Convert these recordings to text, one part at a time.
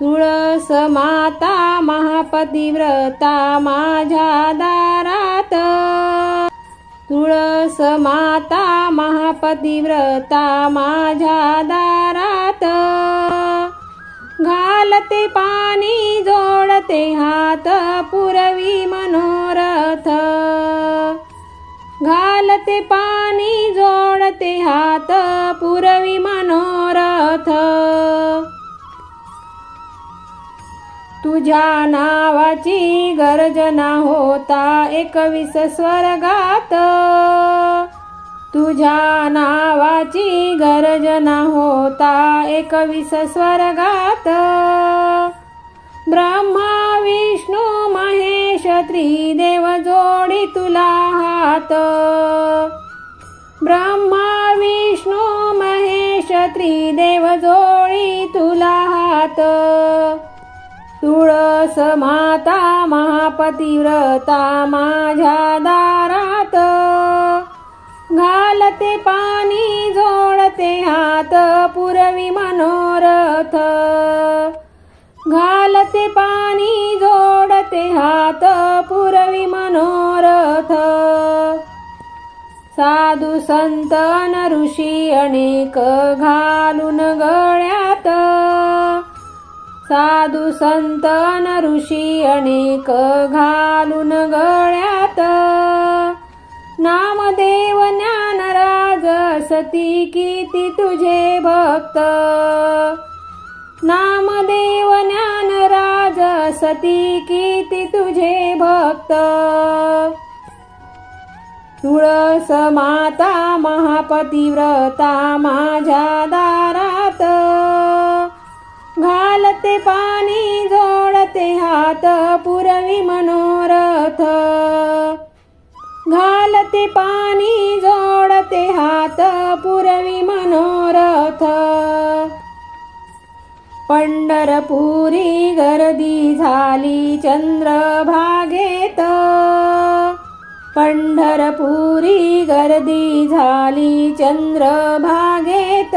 तुळस माता महापतिव्रता माझ्या दारात. तुळस माता महापतिव्रता माझ्या दारात. घालते पाणी जोडते हात पुरवी मनोरथ. घालते पाणी जोडते हात पुरवी मनोरथ. तुझ्या नावाची गर्जना होता एकवीस स्वर्गात. तुझ्या नावाची गर्जना होता एकवीस स्वर्गात. ब्रह्मा विष्णू महेश त्रिदेव जोडी तुला हात. ब्रह्मा विष्णू महेश त्रिदेव जोळी तुला हात. तुळस माता महापतिव्रता माझ्या दारात. घालते पाणी जोडते हात पुरवी मनोरथ. घालते पाणी जोडते हात पुरवी मनोरथ. साधू संतन ऋषी अनेक घालून गळ्यात. साधू संतन ऋषी अनेक घालून गळ्यात. नामदेव ज्ञानराज सती किती तुझे भक्त. नामदेव ज्ञानराज सती किती तुझे भक्त. तुळस माता महापतिव्रता माझ्या दारात. घालते पाणी जोडते हात पुरवी मनोरथ. घालते पाणी जोडते हात पुरवी मनोरथ. पंढरपुरी गर्दी झाली चंद्रभागेत. पंढरपुरी गर्दी झाली चंद्रभागेत.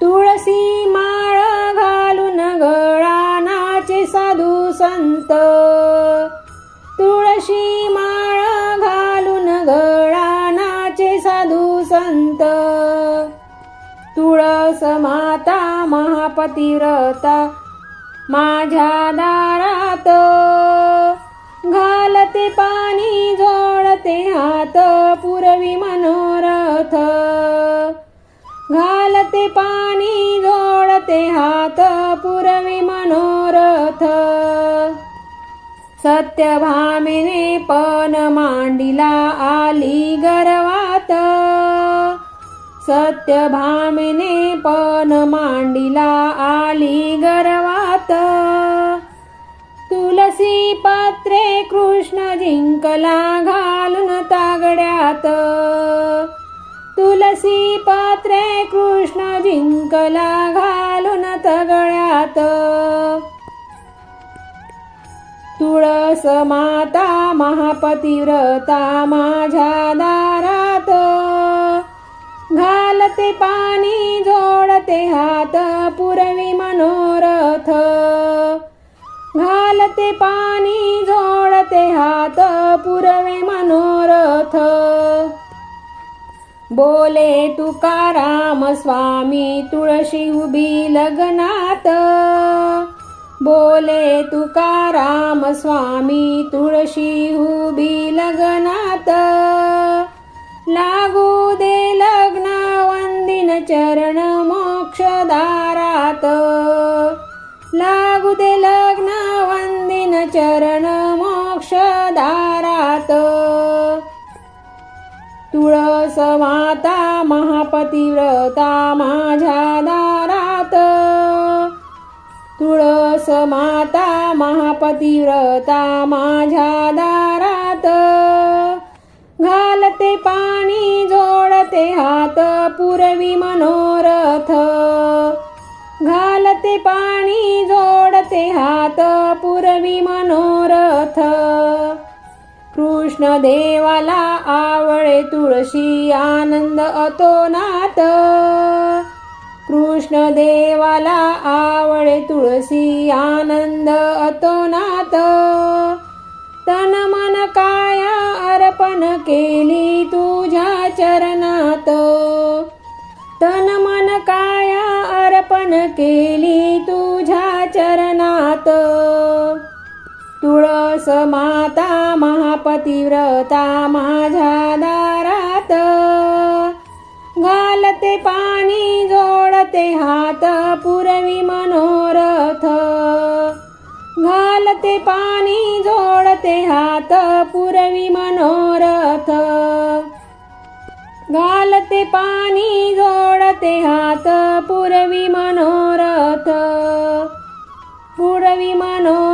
तुळसी माळ घालून गळा नाचे साधू संत. तुळशी माळ घालून गळा नाचे साधू संत. तुळस माता महापतिव्रता माझ्या दारात. घालते पाणी जोडते हात पुरवी मनोरथ. घालते पाणी जोडते हात पुरवी मनोरथ. सत्यभामिने पण मांडिला आली गर्वात. सत्यभामिने पण मांडिला आली गर्वात. तुलसी पत्रे कृष्ण जिंकला घालून तागड्यात. तुलसी पात्रे कृष्ण जिंकला घालून तगड्यात. तुळस माता महापतिव्रता माझ्या दारात. घालते पाणी जोडते हात. हात पुरवे मनोरथ. बोले तुकाराम स्वामी तुळशी उभी लग्नात. बोले तुकाराम स्वामी तुळशी उभी लग्नात. लागू दे लग्न वंदिन चरण मोक्षदारात लागू दे लग्न वंदिन चरण मोक्षदारात तुळस माता महापतिव्रता माझ्या दारात. तुळस माता महापतिव्रता माझ्या दारात. घालते पाणी जोडते हात पुरवी मनोरथ. पाणी जोडते हात पुरवी मनोरथ. कृष्ण देवाला आवळे तुळशी आनंद अतोनात कृष्ण देवाला आवळे तुळसी आनंद अतो नात तन मन काया अर्पण केली तू केली तुझ्या चरणात. तुळस माता महापतिव्रता माझ्या दारात. घालते पाणी जोडते हात पुरवी मनोरथ. घालते पाणी जोडते हात पुरवी मनोरथ. घालते पाणी ते हात पुरवी मनोरथ. पुरवी मनोरथ.